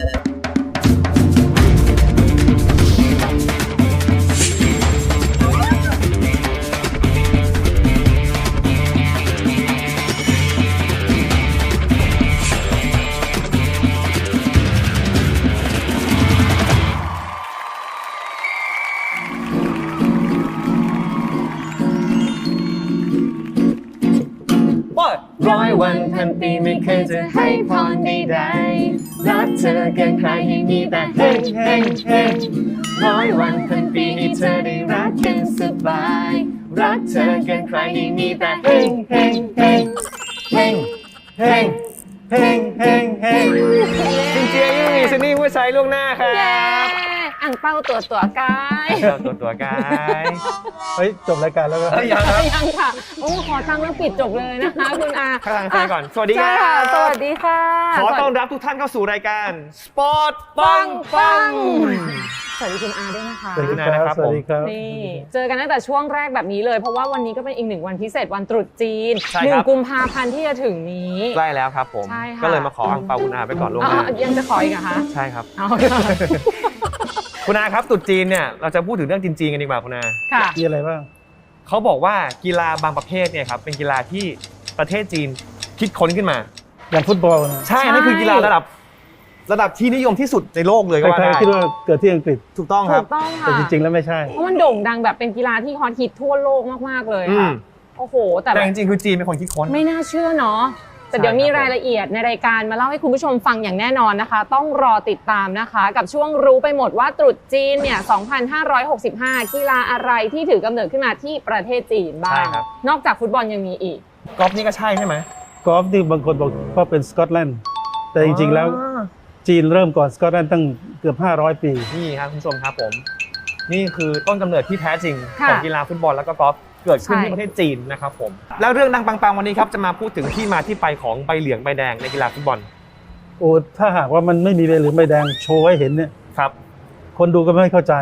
้ ไม่เคยจะให้พรใดๆรักเธอเกินใครให้มีแต่เฮงเฮงเฮงร้อยวันพันปีให้เธอได้รักกันสบาย รักเธอเกินใครให้มีแต่เฮงเฮงเฮงเฮงเฮงเฮงเฮงเฮงจริงๆยังมีสนี่ผู้ชายล่วงหน้าครับเย้ อ่างเป้าตัวตัวกายเราตัวตัวกายเฮ้ยจบรายการแล้วก็เอ้ยยังครับยังค่ะโอ้ขอตั้งแล้วปิดจบเลยนะคะ คุณอาข้างใครก่อนสวัสดีคใช่รัค่ะบสวัสดีค่ะ ขอต้อนรับทุกท่านเข้าสู่รายการ สปอร์ตปังปัง สวัสดีคุณอาด้วยนะคะ สวัสดีนะคครัรับบ สวัสดีครับ นี่เจอกันตั้งแต่ช่วงแรกแบบนี้เลย เพราะว่าวันนี้ก็เป็นอีกหนึ่งวันพิเศษวันตรุษจีนใช่หนึ่คงรับกุมภาพันธ์ที่จะถึงนี้ ใกล้แล้วครับผม ใช่ค่ะ ก็เลยมาขออังเปาคุณอาไปก่อนล่วงอ๋หน้าอยังจะขออีกเหรอคะใช่ครับ เอาค่ะ คุณอาครับตรุษจีนเนี่ยเราจะพูดถึงเรื่องจีนๆกันดีกว่าคุณอาค่ะ มีอะไรบ้าง เขาบอกว่ากีฬาบางประเภทเนี่ยครับเป็นกีฬาที่ประเทศจีนคิดค้นขึ้นมา อย่างฟุตบอลนะใช่นั่นคือกีฬาระดับ ระดับที่นิยมที่สุดในโลกเลยก็ว่าใครได้ๆคิดว่าเกิดที่อังกฤษ ถูกต้องคถูรับ กต้องค่ะแต่จริง ๆ แล้วไม่ใช่ เพราะมันโด่งดังแบบเป็นกีฬาที่ฮอตฮิตทั่วโลกมาก ๆ เลยอืค่ะมโอ้โห แต่แบแต่บจริงๆคือจีนเป็นคนคิดค้น ไม่น่าเชื่อเนาะ แต่ใช่เดี๋ยวมีครับรายละเอียดในรายการมาเล่าให้คุณผู้ชมฟังอย่างแน่นอนนะคะ ต้องรอติดตามนะคะ กับช่วงรู้ไปหมดว่าตรุษจีนเนี่ย 2565 กีฬาอะไรที่ถือกำเนิดขึ้นมาที่ประเทศจีนบ้าใช่งครับ นอกจากฟุตบอลยังมีอีก กอล์ฟนี่ก็ใช่ใช่ไหมกอล์ฟนี่บางคนบอกว่าเป็นสกอตแลนด์แต่จริงๆแล้วจีนเริ่มก่อนสกอตแลนด์ตั้งเกือบ 500 ปี นี่ครับคุณผู้ชมครับผม นี่คือต้นกำเนิดที่แท้จริง ค่ะ ของกีฬาฟุตบอลแล้วก็กอล์ฟ เกิดขึ้นใช่ที่ประเทศจีนนะครับผม แล้วเรื่องดังปังๆวันนี้ครับจะมาพูดถึงที่มาที่ไปของใบเหลืองใบแดงในกีฬาฟุตบอลโอ้ถ้าหากว่ามันไม่มีใบเหลืองใบแดงโชว์ให้เห็นเนี่ยครับ คนดูก็ไม่เข้าใจ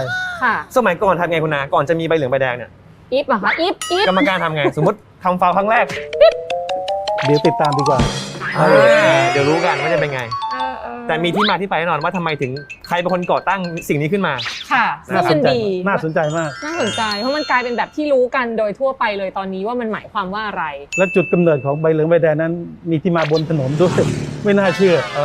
ค่ะสมัยก่อนทำไงคุณนาก่อนจะมีใบเหลืองใบแดงเนี่ยอิฟเหรอะคะอิฟอิฟกรรมการทำไง สมมติทำฟาวล์ครั้งแรกเดี๋ยวติดตามดีกว่า อ่าเดี๋ยวรู้กันว่าจะเป็นไง เออเออแต่มีที่มาที่ไปแน่นอนว่าทำไมถึงใครเป็นคนก่อตั้งสิ่งนี้ขึ้นมา ค่ะซึ่น่างสมันนใจดี น่าสนใจมาก น่าสนใจ เพราะมันกลายเป็นแบบที่รู้กันโดยทั่วไปเลยตอนนี้ว่ามันหมายความว่าอะไร และจุดกำเนิดของใบเหลืองใบแดงนั้น มีที่มาบนถนนด้วย ไม่น่าเชื่อเอ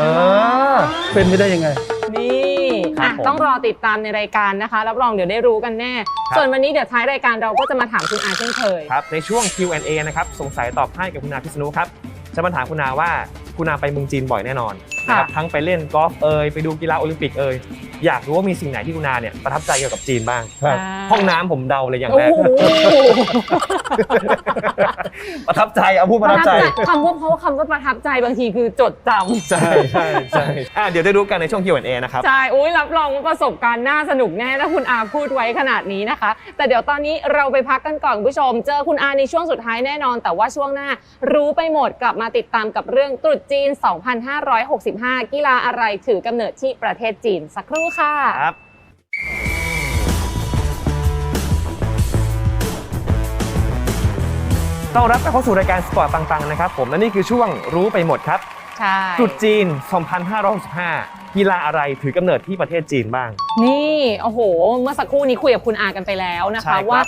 อเป็นไม่ได้ยังไง นี่ครับอะผมต้องรอติดตามในรายการนะคะ รับรองเดี๋ยวได้รู้กันแน่ครับส่วนวันนี้เดี๋ยวท้ายรายการเราก็จะมาถามคุณอาเช่นเคยครับในช่วง Q&A นะครับสงสัยตอบให้กับคุณนาพิษณุครับจะมาถามคุณนาว่าคุณนาไปเมืองจีนบ่อยแน่นอนนะครับทั้งไปเล่นกอล์ฟเอยไปดูกีฬาโอลิมปิกเอย อยากรู้ว่ามีสิ่งไหนที่คุณนาเนี่ยประทับใจเกี่ยวกับจีนบ้าง ครับ ห้องน้ำผมเดาเลยอย่างโอ้แรก โห ประทับใจเอาพูดปประระทัทับบใจใจคำว่าเพราะว่าคำว่าประทับใจบางทีคือจดจำใช่ใช่ใช่อะเดี๋ยวได้รู้กันในช่วง Q&A นะครับใช่อุ้ยรับรองว่าประสบการณ์น่าสนุกแน่ถ้าคุณอาพูดไว้ขนาดนี้นะคะ แต่เดี๋ยวตอนนี้เราไปพักกันก่อนคุณผู้ชม เจอคุณอาในช่วงสุดท้ายแน่นอน แต่ว่าช่วงหน้า รู้ไปหมดกลับมาติดตามกับเรื่องตรุษจีน 2565 กีฬาอะไรถือกำเนิดที่ประเทศจีนสักครู่ค่ะ ครับต้อนรับเข้าสู่รายการสปอร์ตปังๆนะครับผมและนี่คือช่วงรู้ไปหมดครับใช่ตรุษจีน 2565กีฬาอะไรถือกำเนิดที่ประเทศจีนบ้าง นี่โอ้โห เมื่อสักครู่นี้คุยกับคุณอากันไปแล้วนะใช่ครัคะบว่า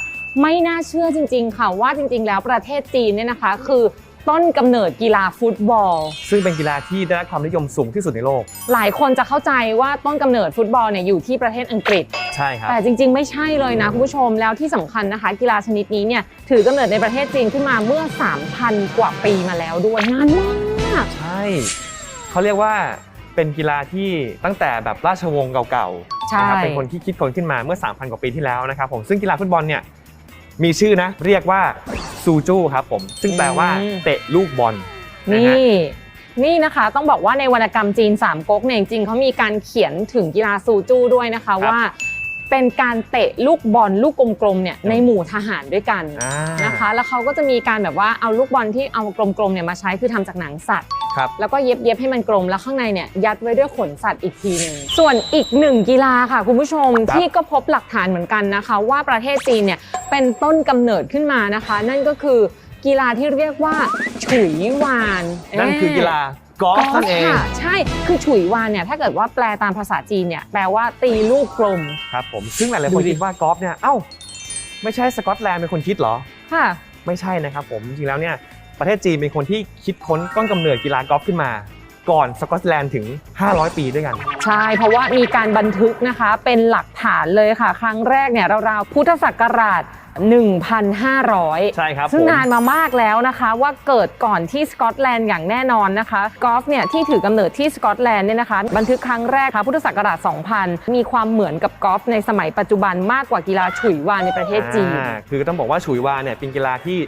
ไม่น่าเชื่อจริง ๆ ค่ะว่าจริง ๆ แล้วประเทศจีนเนี่ยนะคะ คือ ต้นกำเนิดกีฬาฟุตบอล ซึ่งเป็นกีฬาที่ได้รับความนิยมสูงที่สุดในโลก หลายคนจะเข้าใจว่าต้นกำเนิดฟุตบอลเนี่ยอยู่ที่ประเทศอังกฤษ ใช่ครับ แต่จริง ๆ ไม่ใช่เลยนะคุณผู้ชมแล้วที่สำคัญนะคะ กีฬาชนิดนี้เนี่ยถือกำเนิดในประเทศจีนขึ้นมาเมื่อ 3,000 กว่าปีมาแล้วด้วยนานมาก ใช่ เขาเรียกว่าเป็นกีฬาที่ตั้งแต่แบบราชวงศ์เก่าๆใช่ นะครับเป็นคนที่คิดค้นขึ้นมาเมื่อ 3,000 กว่าปีที่แล้วนะครับผมซึ่งกีฬาฟุตบอลเนี่ยมีชื่อนะเรียกว่า ซูจูครับผม ซึ่งแปลว่าเตะลูกบอลนะฮะ นี่ นี่นะคะต้องบอกว่าในวรรณกรรมจีนสามก๊กเนี่ยจริงๆเขามีการเขียนถึงกีฬาซูจูด้วยนะคะว่า เป็นการเตะลูกบอลลูกกลมๆเนี่ยในหมู่ทหารด้วยกันอ่านะคะ แล้วเขาก็จะมีการแบบว่าเอาลูกบอลที่เอากลมๆเนี่ยมาใช้คือทำจากหนังสัตว์ๆแล้วก็เย็บเย็บๆให้มันกลมแล้วข้างในเนี่ยยัดไว้ด้วยขนสัตว์อีกทีหนึ่งส่วนอีกหนึ่งกีฬาค่ะ คุณผู้ชมครับ ที่ก็พบหลักฐานเหมือนกันนะคะ ว่าประเทศจีนเนี่ยเป็นต้นกำเนิดขึ้นมานะคะ นั่นก็คือกีฬาที่เรียกว่าฉุยวานนั่นคือกีฬา กอล์ฟนั่นเอง ค่ะใช่คือฉุยวานเนี่ยถ้าเกิดว่าแปลตามภาษาจีนเนี่ยแปลว่าตีลูกกลม ครับผม ซึ่งหลายๆคนดูดิ คิดว่ากอล์ฟเนี่ย เอ้า ไม่ใช่สกอตแลนด์เป็นคนคิดเหรอ ค่ะ ไม่ใช่นะครับผม จริงๆแล้วเนี่ย ประเทศจีนเป็นคนที่คิดค้นต้นกำเนิดกีฬากอล์ฟขึ้นมา ก่อนสกอตแลนด์ถึง 500 ปีด้วยกัน ใช่ เพราะว่ามีการบันทึกนะคะเป็นหลักฐานเลยค่ะ ครั้งแรกเนี่ยราวๆพุทธศักราช 1,500 ใช่ครับซึ่งผม นานมามากแล้วนะคะว่าเกิดก่อนที่สกอตแลนด์อย่างแน่นอนนะคะกอล์ฟเนี่ยที่ถือกำเนิดที่สกอตแลนด์เนี่ยนะคะบันทึกครั้งแรกค่ะพุทธศักราช 2000 มีความเหมือนกับกอล์ฟในสมัยปัจจุบันมากกว่ากีฬาฉุยวานในประเทศจีน อ่าคือต้องบอกว่าฉุยวาเนี่ยเป็นกีฬาที่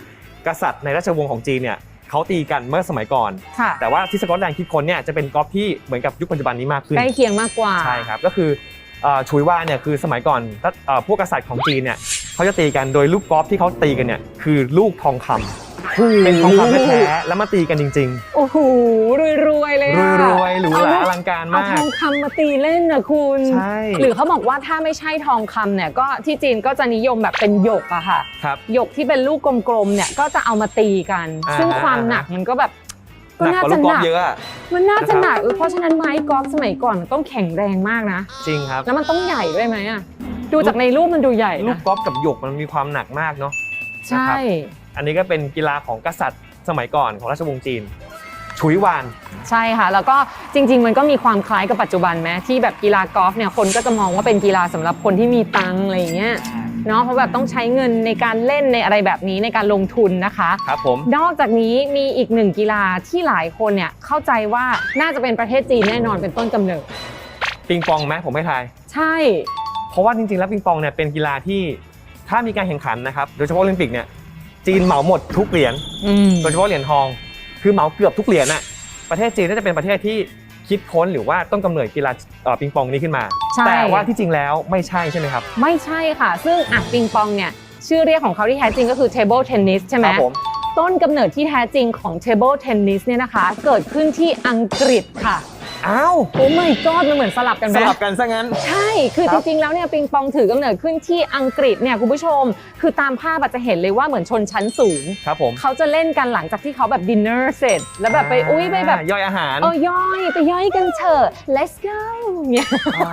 กษัตริย์ในราชวงศ์ของจีนเนี่ย เขาตีกันเมื่อสมัยก่อน ค่ะแต่ว่าที่สกอตแลนด์คิดค้นเนี่ยจะเป็นกอล์ฟที่เหมือนกับยุคปัจจุบันนี้มากขึ้น ใกล้เคียงมากกว่า ใช่ครับก็คือเอ่อฉุยวาเนี่ยคือสมัยก่อนถ้าเอ่อพวกกษัตริย์ของจีนเนี่ยเขาจะตีกันโดยลูกกอล์ฟที่เขาตีกันเนี่ยคือลูกทองคำ เป็นทองคำแท้ๆแล้วมาตีกันจริงโอ้โหรวยๆเลยๆอะรวยๆหรูหราอลังการเอามาทกองคำมาตีเล่นนะคุณ ใช่ หรือเขาบอกว่าถ้าไม่ใช่ทองคำเนี่ยก็ที่จีนก็จะนิยมแบบเป็นหยกอะค่ะ ครับ หยกที่เป็นลูกกลมๆเนี่ยก็จะเอามาตีกัน อ่า ซึ่งความหนักมันก็แบบก็หนักน่ากว่าลูกกอล์จะหนัฟกเยอะอะ มันน่าจะนะครับหนักเออเพราะฉะนั้นไม้กอล์ฟสมัยก่อนมันต้องแข็งแรงมากนะ จริงครับ แล้วมันต้องใหญ่ด้วยไหมอะดูจากในรูปมันดูใหญ่ลูกนะกอล์ฟกับหยกมันมีความหนักมากเนาะ ใช่ อันนี้ก็เป็นกีฬาของกษัตริย์สมัยก่อนของราชวงศ์จีน ฉุยวาน ใช่ค่ะ แล้วก็จริง ๆ มันก็มีความคล้ายกับปัจจุบันไหมที่แบบกีฬากอล์ฟเนี่ยคนก็จะมองว่าเป็นกีฬาสำหรับคนที่มีตังค์อะไรอย่างเงี้ยเนาะเพราะแบบต้องใช้เงินในการเล่นในอะไรแบบนี้ในการลงทุนนะคะครับผมนอกจากนี้มีอีกหนึ่งกีฬาที่หลายคนเนี่ยเข้าใจว่าน่าจะเป็นประเทศจีนแน่นอนเป็นต้นกำเนิดปิงปองไหมผมไม่ทายใช่ เพราะว่าจริงๆแล้วปิงปองเนี่ยเป็นกีฬาที่ถ้ามีการแข่งขันนะครับโดยเฉพาะโอลิมปิกเนี่ย จีนเหมาหมดทุกเหรียญอืมโดยเฉพาะเหรียญทอง คือเหมาเกือบทุกเหรียญน่ะประเทศจีนน่าจะเป็นประเทศที่คิดค้นหรือว่าต้นกำเนิดกีฬาเอ่อปิงปองนี้ขึ้นมาใช่แต่ว่าที่จริงแล้วไม่ใช่ใช่ไหมครับ ไม่ใช่ค่ะ ซึ่งอะปิงปองเนี่ยชื่อเรียกของเขาที่แท้จริงก็คือ table tennis ใช่ไหมครับผมต้นกำเนิดที่แท้จริงของ table tennis เนี่ยนะคะ เกิดขึ้นที่อังกฤษค่ะ อ้าวโอ้ my god มันเหมือนสลับกันไหสม ลับกันซะงั้น ใช่ คือคจรับริงๆ แล้วเนี่ยปิงปองถือกำเนิดขึ้นที่อังกฤษเนี่ยคุณผู้ชม คือตามภาพอาจจะเห็นเลยว่าเหมือนชนชั้นสูง ครับผม เขาจะเล่นกันหลังจากที่เขาแบบดินเนอร์เสร็จ แล้วแบบไปอุ้ยไปแบบ ย่อยอาหารเออย่อยไปย่อยกันเถอะ let's go เนี่ยา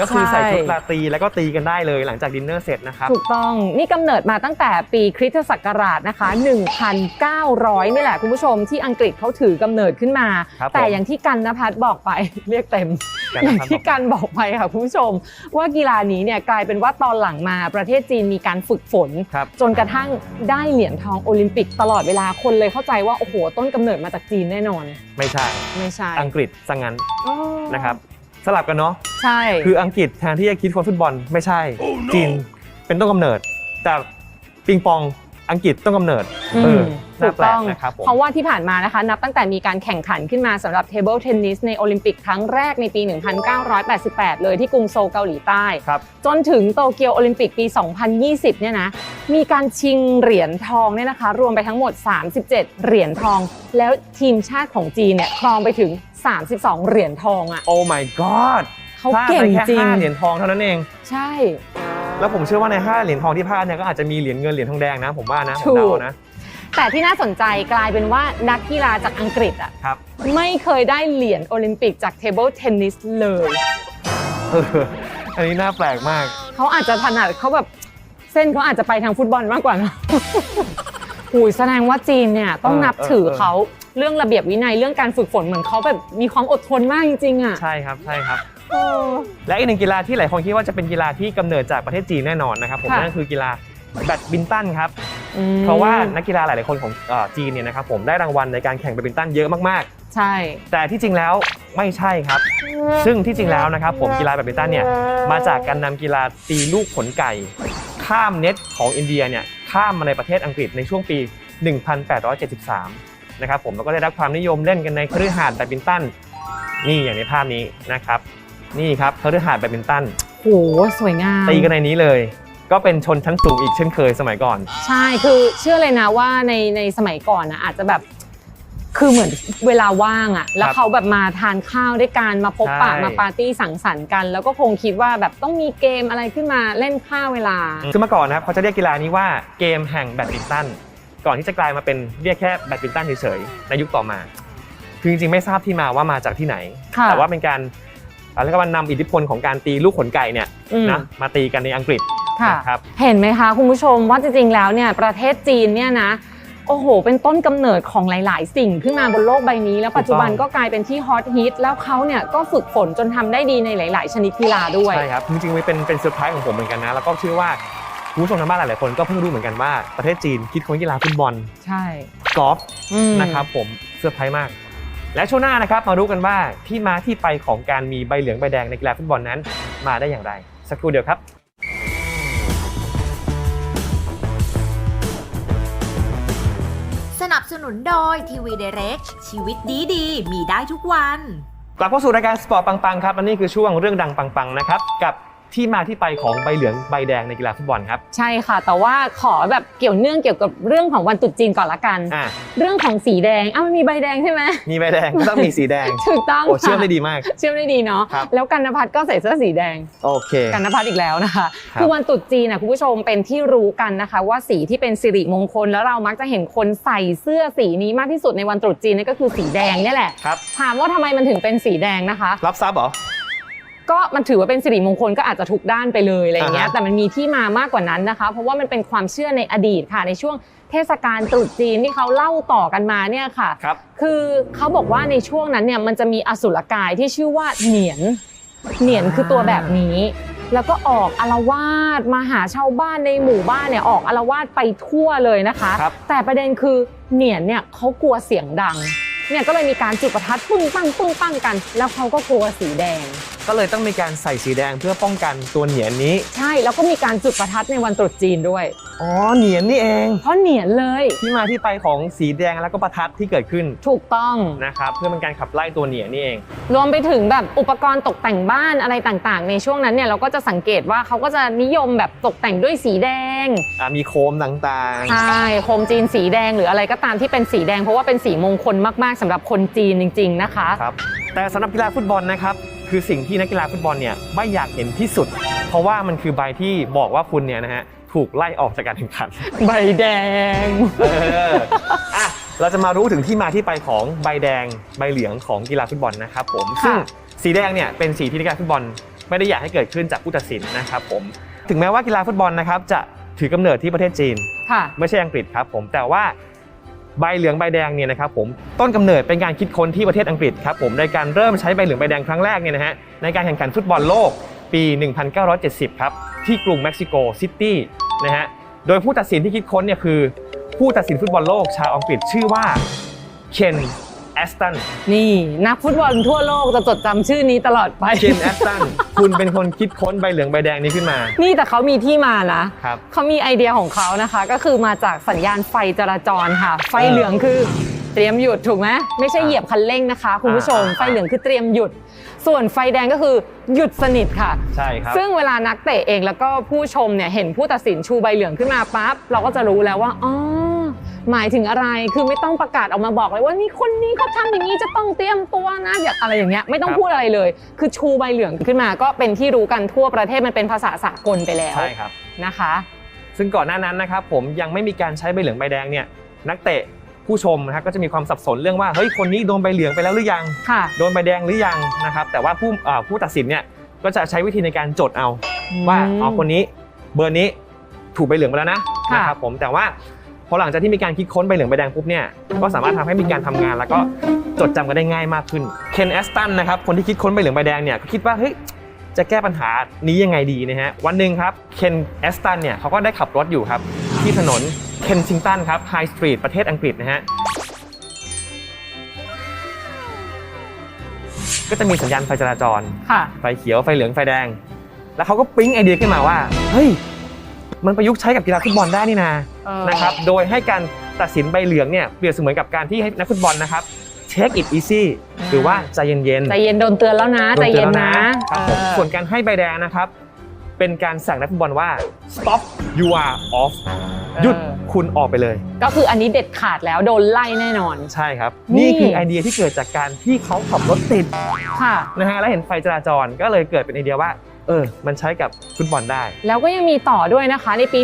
ก็คือใส่ใช่ชุดราตรีแล้วก็ตีกันได้เลยหลังจากดินเนอร์เสร็จนะครับ ถูกต้องนี่กำเนิดมาตั้งแต่ปีคริสตศักราชนะคะ 1,900 นี่แหละคุณผู้ชมที่อังกฤษเขาถือกำเนิดขึ้นมา ครับผมแต่อย่างที่กันนภัทรบอกไปเรียกเต็มกันอย่างนะครับที่กันบอกไปค่ะคุณผู้ชม ว่ากีฬานี้เนี่ยกลายเป็นว่าตอนหลังมาประเทศจีนมีการฝึกฝนครับจนกระทั่งได้เหรียญทองโอลิมปิกตลอดเวลาคนเลยเข้าใจว่าโอ้โหต้นกำเนิดมาจากจีนแน่นอน ไม่ใช่ไม่ใช่อังกฤษซะงั้นอ๋อนะครับสลับกันเนาะใช่ คืออังกฤษแทนที่จะคิดคนฟุตบอลไม่ใช่ จีนเป็นต้นกำเนิดแต่ปิงปอง อังกฤษต้นกำเนิดเออมน่าถูกแปลต้กองนะครับผมเพราะว่าที่ผ่านมานะคะนับตั้งแต่มีการแข่งขันขึ้นมาสำหรับ table tennis ในโอลิมปิกครั้งแรกในปี 1988 เลยที่กรุงโซลเกาหลีใต้ครับจนถึงโตเกียวโอลิมปิกปี 2020 เนี่ยนะมีการชิงเหรียญทองเนี่ยนะคะ รวมไปทั้งหมด 37 เหรียญทอง แล้วทีมชาติของจีนเนี่ยครองไปถึง 32 เหรียญทองอะโอ้ my god เขาพลาดเก่ไปงแค่จริงห้าเหรียญทองเท่านั้นเอง ใช่ แล้วผมเชื่อว่าในห้าเหรียญทองที่พลาดเนี่ยก็อาจจะมีเหรียญเงินเหรียญทองแดงนะ ผมว่านะผถูมกเดานะแต่ที่น่าสนใจกลายเป็นว่านักกีฬาจากอังกฤษอะครับไม่เคยได้เหรียญโอลิมปิกจาก table tennis เลยเอออันนี้น่าแปลกมาก เขาอาจจะถนัดเขาแบบเส้นเขาอาจจะไปทางฟุตบอลมากกว่านะหูยแสดงว่าจีนเนี่ยต้องเออนับถือเออเขาเรื่องระเบียบวินัยเรื่องการฝึกฝนเหมือนเขาแบบมีความอดทนมากจริงๆอะใช่ครับใช่ครับเออ และอีกหนึ่งกีฬาที่หลายคนคิดว่าจะเป็นกีฬาที่กำเนิดจากประเทศจีนแน่นอนนะครับผมค่ะนั่นคือกีฬาแบดมินตันครับอืมเพราะว่านักกีฬาหลาย ๆ คนของเอ่อจีนเนี่ยนะครับผมได้รางวัลในการแข่งแบดมินตันเยอะมากใช่ๆแต่ที่จริงแล้วไม่ใช่ครับ ซึ่งที่จริงแล้วนะครับผมกีฬาแบดมินตันเนี่ยมาจากการนำกีฬาตีลูกขนไก่ ข้ามเน็ตของอินเดียเนี่ยข้ามมาในประเทศอังกฤษในช่วงปี 1873 นะครับผมแล้วก็ได้รับความนิยมเล่นกันในคฤหาสน์แบดมินตันนี่อย่างในภาพนี้นะครับ นี่ครับคฤหาสน์แบดมินตันโหสวยงาม ตีกันในนี้เลย ก็เป็นชนชั้นสูงอีกเช่นเคยสมัยก่อน ใช่คือเชื่อเลยนะว่าในในสมัยก่อนนะอาจจะแบบคือเหมือนเวลาว่างอะแล้วครับเขาแบบมาทานข้าวด้วยกันมาพบปะใช่มาปาร์ตี้สังสรรค์กัน แล้วก็คงคิดว่าแบบต้องมีเกมอะไรขึ้นมาเล่นฆ่าเวลาคือเมื่อก่อนนะครับเขาจะเรียกกีฬานี้ว่าเกมแห่งแบดมินตันก่อนที่จะกลายมาเป็นเรียกแค่แบดมินตันเฉยๆในยุคต่อมา คือจริงๆไม่ทราบที่มาว่ามาจากที่ไหนค่ะแต่ว่าเป็นการ แล้วก็มันนำอิทธิพลของการตีลูกขนไก่เนี่ยอืม นะมาตีกันในอังกฤษค่ะ นะครับ เห็นไหมคะคุณผู้ชมว่าจริงๆ แล้วเนี่ยประเทศจีนเนี่ยนะ โอ้โห เป็นต้นกำเนิดของหลาย ๆ สิ่งขึ้นมาบนโลกใบนี้ แล้วปัจจุบันถูกต้ก็อง กลายเป็นที่ฮอตฮิตแล้วเขาเนี่ยก็ฝึกฝนจนทำได้ดีในหลาย ๆ ชนิดกีฬาด้วย ใช่ครับ จริงๆมันเป็นเป็นเซอร์ไพรส์ของผมเหมือนกันนะ แล้วก็เชื่อว่าคุณผู้ชมทางบ้านหลายๆคนก็เพิ่งรู้เหมือนกันว่าประเทศจีนคิดค้นกีฬาฟุตบอลใช่กอล์ฟอืมนะครับผมเซอร์ไพรส์มาก และช่วงหน้านะครับมารู้กันว่าที่มาที่ไปของการมีใบเหลืองใบแดงในกีฬาฟุตบอลนั้น มาได้อย่างไร สักครู่เดียวครับสนับสนุนโดยทีวีเดเร็กชีวิตดีดีๆมีได้ทุกวัน กลับเข้าสู่รายการสปอร์ตปังๆครับ อันนี้คือช่วงเรื่องดังปังๆนะครับ กับ ที่มาที่ไปของใบเหลืองใบแดงในกีฬาฟุตบอลครับ ใช่ค่ะ แต่ว่าขอแบบเกี่ยวเนื่องเกี่ยวกับเรื่องของวันตรุษจีนก่อนละกัน อะ เรื่องของสีแดงอ้าวมันมีใบแดงใช่ไหมมีใบแดงก็ต้องมีสีแดง ถูกต้องโอ้เชื่อมค่ะได้ดีมาก เชื่อมได้ดีเนาะครับ แล้วกันนภัทรก็ใส่เสื้อสีแดง โอเค กันนภัทรอีกแล้วนะคะ ครับคือวันตรุษจีนนะคุณผู้ชมเป็นที่รู้กันนะคะ ว่าสีที่เป็นสิริมงคลแล้วเรามักจะเห็นคนใส่เสื้อสีนี้มากที่สุดในวันตรุษจีนนั่นก็คือสีแดงเนี่ยแหละ ครับ ถามว่าทำไมมันถึงเป็นสีแดงนะคะ รับทรัพย์เหรอ ก็มันถือว่าเป็นสิริมงคลก็อาจจะถูกด้านไปเลยอะไรอย่างเงี้ยอ่าฮะ แต่มันมีที่มามากกว่านั้นนะคะ เพราะว่ามันเป็นความเชื่อในอดีตค่ะ ในช่วงเทศกาลตรุษจีนที่เขาเล่าต่อกันมาเนี่ยค่ะ ครับ คือเขาบอกว่าในช่วงนั้นเนี่ยมันจะมีอสุรกายที่ชื่อว่าเหนียน เหนียนคือตัวแบบนี้ แล้วก็ออกอารวาสมาหาชาวบ้านในหมู่บ้านเนี่ยออกอารวาสไปทั่วเลยนะคะ ครับ แต่ประเด็นคือเหนียนเนี่ยเขากลัวเสียงดัง เนี่ยก็เลยมีการจุดประทัดปึ้งปังปึ้งปังกัน แล้วเขาก็กลัวสีแดง ก็เลยต้องมีการใส่สีแดงเพื่อป้องกันตัวเหนียนนี้ ใช่แล้วก็มีการจุดประทัดในวันตรุษจีนด้วย อ๋อเหนียนนี่เอง เพราะเหนียนเลย ที่มาที่ไปของสีแดงแล้วก็ประทัดที่เกิดขึ้นถูกต้อง นะครับเพื่อเป็นการขับไล่ตัวเหนียนนี่เอง รวมไปถึงแบบอุปกรณ์ตกแต่งบ้านอะไรต่างๆ ในช่วงนั้นเนี่ยเราก็จะสังเกตว่าเขาก็จะนิยมแบบตกแต่งด้วยสีแดง อ่ามีโคมต่างใช่โคมจีนสีแดงหรืออะไรก็ตามที่เป็นสีแดง เพราะว่าเป็นสีมงคลมากๆสำหรับคนจีนจริง ๆนะคะ ๆครับแต่สำหรับกีฬาฟุตบอลนะครับคือสิ่งที่นักกีฬาฟุตบอลเนี่ยไม่อยากเห็นที่สุด เพราะว่ามันคือใบที่บอกว่าคุณเนี่ยนะฮะ ถูกไล่ออกจากการแข่งขัน ใบแดง เอออะเราจะมารู้ถึงที่มาที่ไปของใบแดงใบเหลืองของกีฬาฟุตบอลนะครับผมค่ะ ซึ่งสีแดงเนี่ยเป็นสีที่นักกีฬาฟุตบอล ไม่ได้อยากให้เกิดขึ้นจากผู้ตัดสินนะครับผมถึงแม้ว่ากีฬาฟุตบอลนะครับจะถือกำเนิดที่ประเทศจีน ค่ะ ไม่ใช่อังกฤษครับผมแต่ว่าใบเหลืองใบแดงเนี่ยนะครับผมต้นกำเนิดเป็นการคิดค้นที่ประเทศอังกฤษครับผมในการเริ่มใช้ใบเหลืองใบแดงครั้งแรกเนี่ยนะฮะในการแข่งขันฟุตบอลโลก ปี 1970 ครับ ที่กรุงเม็กซิโกซิตี้นะฮะโดยผู้ตัดสินที่คิดค้นเนี่ยคือ ผู้ตัดสินฟุตบอลโลกชาวอังกฤษชื่อว่าเคนแอสตันนี่นักฟุตบอลทั่วโลกจะจดจำชื่อนี้ตลอดไป เคนแอสตันคุณเป็นคนคิดค้นใบเหลืองใบแดงนี้ขึ้นมานี่แต่เขามีที่มานะ ครับ เขามีไอเดียของเขานะคะ ก็คือมาจากสัญญาณไฟจราจรค่ะ ไฟเออเหลืองคือเตรียมหยุดถูกไหมไม่ใช่เหยียบคันเร่งนะคะ คุณผู้ชมอ่า ไฟเหลืองคือเตรียมหยุด ส่วนไฟแดงก็คือหยุดสนิทค่ะ ใช่ครับ ซึ่งเวลานักเตะเองแล้วก็ผู้ชมเนี่ยเห็นผู้ตัดสินชูใบเหลืองขึ้นมาปั๊บเราก็จะรู้แล้วว่าอ๋อหมายถึงอะไรคือไม่ต้องประกาศออกมาบอกเลยว่านี่คนนี้เขาทำอย่างนี้จะต้องเตรียมตัวนะอย่างอะไรอย่างเงี้ยไม่ต้องครับพูดอะไรเลย คือชูใบเหลืองขึ้นมา ก็เป็นที่รู้กันทั่วประเทศมันเป็นภาษาสากลไปแล้วใช่ครับนะคะ ซึ่งก่อนหน้านั้นนะครับผมยังไม่มีการใช้ใบเหลืองใบแดงเนี่ยนักเตะ ผู้ชมนะครับก็จะมีความสับสนเรื่องว่าเฮ้ยคนนี้โดนใบเหลืองไปแล้วหรือยัง ค่ะ โดนใบแดงหรือยังนะครับแต่ว่าผู้อ่าผู้ตัดสินเนี่ยก็จะใช้วิธีในการจดเอา ว่าอ๋อคนนี้เบอร์นี้ถูกใบเหลืองไปแล้วนะค่ะ นะครับผมแต่ว่าพอหลังจากที่มีการคิดค้นใบเหลืองใบแดงปุ๊บเนี่ยก็สามารถทำให้มีการทำงาน แล้วก็จดจำกันได้ง่ายมากขึ้นเคนแอสตันนะครับคนที่คิดค้นใบเหลืองใบแดงเนี่ยก็คิดว่าเฮ้ยจะแก้ปัญหานี้ยังไงดีนะฮะวันหนึ่งครับเคนแอสตันเนี่ยเขาก็ได้ขับรถอยู่ครับที่ถนน เคนชิงตันครับไฮสตรีทประเทศอังกฤษนะฮะก็จะมีสัญญาณไฟจราจร ค่ะ ไฟเขียว ไฟเหลือง ไฟแดง แล้วเขาก็ปิ๊งไอเดียขึ้นมาว่า เฮ้ย มันประยุกต์ใช้กับกีฬาฟุตบอลได้นี่นาเออ นะครับ โดยให้การตัดสินใบเหลืองเนี่ยเปรียบเสมือนกับการที่ให้นักฟุตบอลนะครับ take it easy หรือว่าใจเย็นๆใจเย็นโดนเตือนแล้วนะโดใจตือเย็นแล้วนะครับผมเออ ส่วนการให้ใบแดงนะครับ เป็นการสั่งนักฟุตบอลว่า stop you are off หยุดคุณออกไปเลย ก็คืออันนี้เด็ดขาดแล้วโดนไล่แน่นอน ใช่ครับนี่นี่คือไอเดียที่เกิดจากการที่เขาขับรถติดค่ะนะฮะแล้วเห็นไฟจราจรก็เลยเกิดเป็นไอเดียว่าเออ มันใช้กับฟุตบอลได้ แล้วก็ยังมีต่อด้วยนะคะ ในปี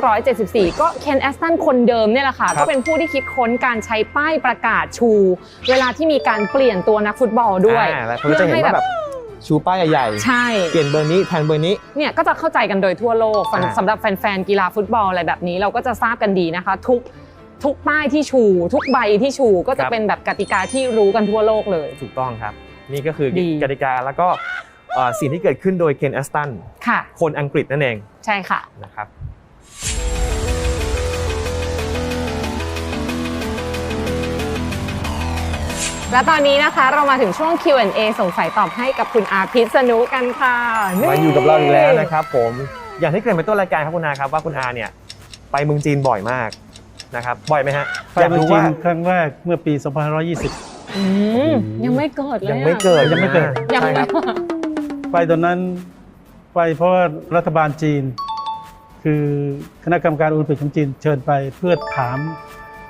1974 ก็เคนแอสตันคนเดิมเนี่ยแหละค่ะครับก็เป็นผู้ที่คิดค้นการใช้ป้ายประกาศชู เวลาที่มีการเปลี่ยนตัวนักฟุตบอลด้วยอ่าแล้วเขาจะเห็นว่าแบบ ชูป้ายใหญ่ใช่ๆเปลี่ยนเบอร์นี้แทนเบอร์นี้ เนี่ยก็จะเข้าใจกันโดยทั่วโลกสำอ่า สำหรับแฟนๆกีฬาฟุตบอลอะไรแบบนี้เราก็จะทราบกันดีนะคะ ทุกทุกป้ายที่ชู ทุกใบที่ชูก็จะเป็นแบบกติกาที่รู้กันทั่วโลกเลย ถูกต้องครับ นี่ก็คือดี กติกาแล้วก็เอ่อสิ่งที่เกิดขึ้นโดยเคนแอสตันค่ะ คนอังกฤษนั่นเองใช่ค่ะนะครับ และตอนนี้นะคะเรามาถึงช่วง Q&A สงสัยตอบให้กับคุณอาพิษณุกันค่ะนี่มาอยู่กับเราอีกแล้วนะครับผมอย่างที่เกริ่นไปต้นรายการครับคุณอาครับว่าคุณอาเนี่ยไปเมืองจีนบ่อยมากนะครับบ่อยไหมฮะไปอยากเมืองรู้จีว่านครั้งแรกเมื่อปี 2520 อืมยังไม่เกิดเลยอะยังไม่เกิดยังไม่เกิด ยังใช่ไม่ครับไปตอนนั้นไปเพราะว่ารัฐบาลจีน คือคณะกรรมการโอลิมปิกของจีนเชิญไปเพื่อถาม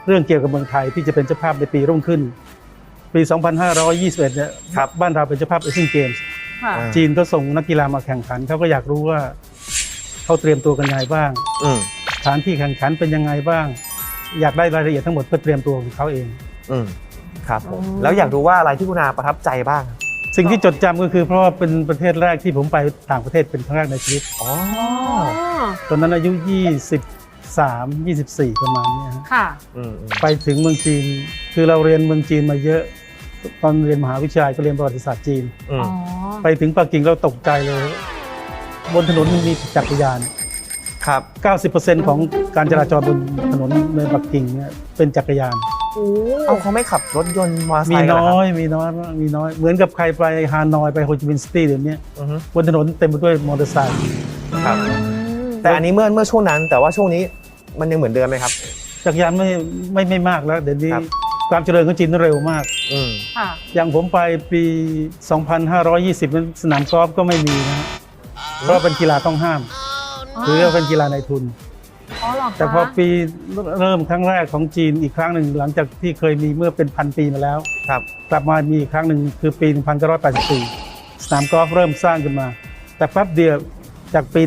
เรื่องเกี่ยวกับเมืองไทยที่จะเป็นเจ้าภาพในปีรุ่งขึ้น ปี 2521 เนี่ยครับ บ้านเราเป็นเจ้าภาพเอเชียนเกมส์ค่ะ อ่า จีนก็ส่งนักกีฬามาแข่งขันเขาก็อยากรู้ว่าเขาเตรียมตัวกันยังไงบ้างอืมสถานที่แข่งขันเป็นยังไงบ้าง อยากได้รายละเอียดทั้งหมดเพื่อเตรียมตัวของเขาเอง อืมครับผมอ๋อแล้วอยากรู้ว่าอะไรที่คุณอาประทับใจบ้างสิ่งที่จดจำก็คือเพราะว่าเป็นประเทศแรกที่ผมไปต่างประเทศเป็นครั้งแรกในชีวิต อ๋ออ๋อตอนนั้นอายุ 23 24 ประมาณเนี้ยฮะค่ะ อืมอืมไปถึงเมืองจีน คือเราเรียนเมืองจีนมาเยอะ ตอนเรียนมหาวิทยาลัยก็เรียนประวัติศาสตร์จีน อืม อ๋อไปถึงปักกิ่งเราตกใจเลย บนถนนมีจักรยาน ครับ 90%ของการจราจรบนถนนในปักกิ่งเนี่ยเป็นจักรยาน โอ้เอาเขาไม่ขับรถยนต์มอเตอร์ไซมีค์เหรอน้คอรับยมีน้อยมีน้อยเหมือนกับใครไปฮานอยไปโฮจิมินห์ซิตี้เดี๋ยวนี้อือฮึบนถนนเต็มไปด้วยมอเตอร์ไซค์ครับอืมแต่อันนี้เมื่อเมื่อช่วงนั้น แต่ว่าช่วงนี้มันยังเหมือนเดิมไหมครับ จักรยานไม่ไม่ไม่มากแล้ว เดี๋ยวนี้ครับ ความเจริญของจีนเร็วมาก อืมค่ะอย่างผมไปปี 2520นั้นสนามกอล์ฟก็ไม่มีนะฮะเพราะว่าเป็นกีฬาต้องห้ามถือว่าเป็นกีฬาในทุน อ๋อเหรอคะแต่พอปีเริ่มครั้งแรกของจีนอีกครั้งหนึ่งหลังจากที่เคยมีเมื่อเป็นพันปีมาแล้ว ครับ กลับมามีอีกครั้งหนึ่งคือปี 1984 สนามกอล์ฟเริ่มสร้างขึ้นมา แต่แป๊บเดียวจากปี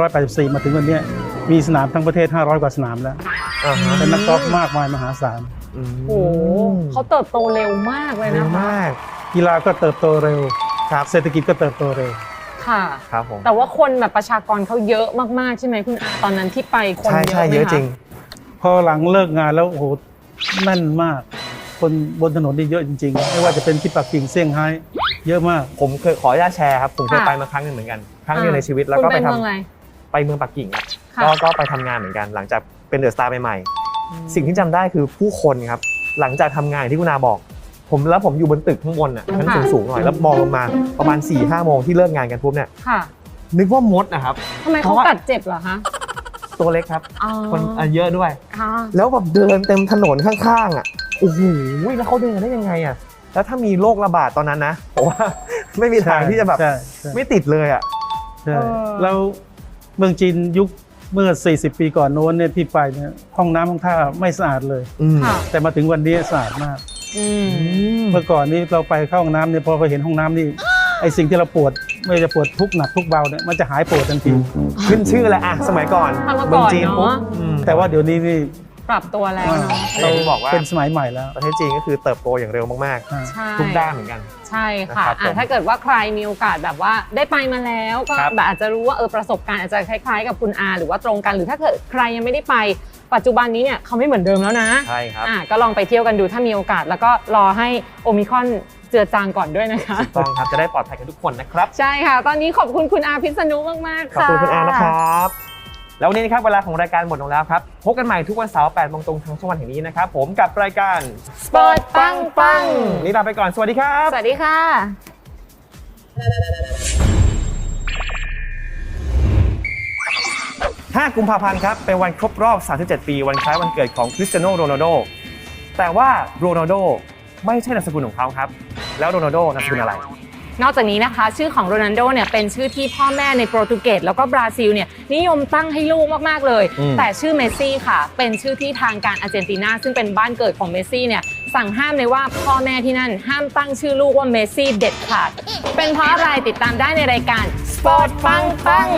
1984 มาถึงวันเนี้ยมีสนามทั้งประเทศ 500 กว่าสนามแล้วอ่าฮะเป็นนักกอล์ฟมากมายมหาศาลอืม โอ้โหเขาเติบโตเร็วมากเลยเร็นะวคะมาก กีฬาก็เติบโตเร็วครับเศรษฐกิจก็เติบโตเร็วค่ะครับผมแต่ว่าคนแบบประชากรเขาเยอะมากๆใช่ไหมคุณอาตอนนั้นที่ไปคนใช่เยอะใช่ไหมเยอะคะจริง พอหลังเลิกงานแล้วโอ้โหแน่นมาก คนบนถนนนี่เยอะจริงๆไม่ว่าจะเป็นที่ปักกิ่งเซี่ยงไฮ้เยอะมาก ผมเคยขออนุญาตแชร์ครับผมเคยไปมาครั้งหนึ่งเหมือนกันครั้งเดียวในชีวิตแล้วก็คุณไปไปทำเมืองอะไรไปเมืองปักกิ่งครับค่ะก็ก็ไปทำงานเหมือนกัน หลังจากเป็นเดอะสตาร์ใหม่ๆ สิ่งที่จำได้คือผู้คนครับ หลังจากทำงานอย่างที่คุณอาบอก ผมแล้วผมอยู่บนตึกข้างบนอะชั้นสูงๆหน่อยแล้วมองลงมาประมาณ4ี่ห้าโมงที่เลิกงานกันปุ๊บเนี่ยค่ะนึกว่ามดนะครับทำไมเพเขาราะว่ากัดเจ็บเหรอคะตัวเล็กครับอ๋อคนอะเยอะด้วยค่ะแล้วแบบเดินเต็มถนนข้างๆอะโอ้โหแล้วเขาเดินได้ยังไงอะแล้วถ้ามีโรคระบาดตอนนั้นนะผมว่าไม่มีทางที่จะแบบใช่ใช่ไม่ติดเลยอะใช่เออแล้วเมืองจีนยุค เมื่อ 40 ปีก่อนโน้นเนี่ยที่ไปเนี่ยห้องน้ำห้องท่าไม่สะอาดเลย อืมค่ะ แต่มาถึงวันนี้สะอาดมาก อืม เมื่อก่อนนี้เราไปเข้าห้องน้ำเนี่ยพอไปเห็นห้องน้ำนี่ไอสิ่งที่เราปวดไม่ว่าจะปวดทุกข์หนักทุกข์เบาเนี่ยมันจะหายปวดทันที ขึ้นชื่อแล้วอะสมัยก่อนทำมาเมืก่องอนจีนปุ๊บเนาะอืมแต่ว่าเดี๋ยวนี้นี่ ปรับตัวแล้วเนาะเราบอกว่า เป็นสมัยใหม่แล้ว ประเทศจีนก็คือเติบโตอย่างเร็วมากอ่า ใช่ ๆ ทุกด้านเหมือนกัน ใช่ค่ะนะครับผมอะถ้าเกิดว่าใครมีโอกาสแบบว่าได้ไปมาแล้วก็ครับแบบอาจจะรู้ว่าเออประสบการณ์อาจจะคล้ายๆ กับคุณอาหรือว่าตรงกันหรือถ้าเกิดใครยังไม่ได้ไป ปัจจุบันนี้เนี่ยเขาไม่เหมือนเดิมแล้วนะใช่ครับ อะก็ลองไปเที่ยวกันดูถ้ามีโอกาส แล้วก็รอให้โอมิครอนเจือจางก่อนด้วยนะคะต้องครับ จะได้ปลอดภัยกันทุกคนนะครับ ใช่ค่ะ ตอนนี้ขอบคุณคุณอาพิษณุมากๆขอบค่ะ คุณคุณอานะครับ แล้ววันนี้นะครับเวลาของรายการหมดลงแล้วครับพบกันใหม่ทุกวันเสาร์8โมงตรงทางช่องวันแห่งนี้นะครับผมกับรายการสปอร์ตปังปังวันนี้ลาไปก่อนสวัสดีครับ สวัสดีค่ะ 5 กุมภาพันธ์ครับ เป็นวันครบรอบ 37 ปี วันคล้ายวันเกิดของคริสเตียโนโรนัลโด แต่ว่าโรนัลโดไม่ใช่นามสกุลของเขาครับ แล้วโรนัลโดนามสกุลอะไร นอกจากนี้นะคะ ชื่อของโรนัลโดเนี่ยเป็นชื่อที่พ่อแม่ในโปรตุเกสแล้วก็บราซิลเนี่ยนิยมตั้งให้ลูกมากๆเลย อืม แต่ชื่อเมสซี่ค่ะ เป็นชื่อที่ทางการอาร์เจนตินาซึ่งเป็นบ้านเกิดของเมสซี่เนี่ยสั่งห้ามเลยว่าพ่อแม่ที่นั่นห้ามตั้งชื่อลูกว่าเมสซี่เด็ดขาดเป็นเพราะอะไรติดตามได้ในรายการ Sport ปังปัง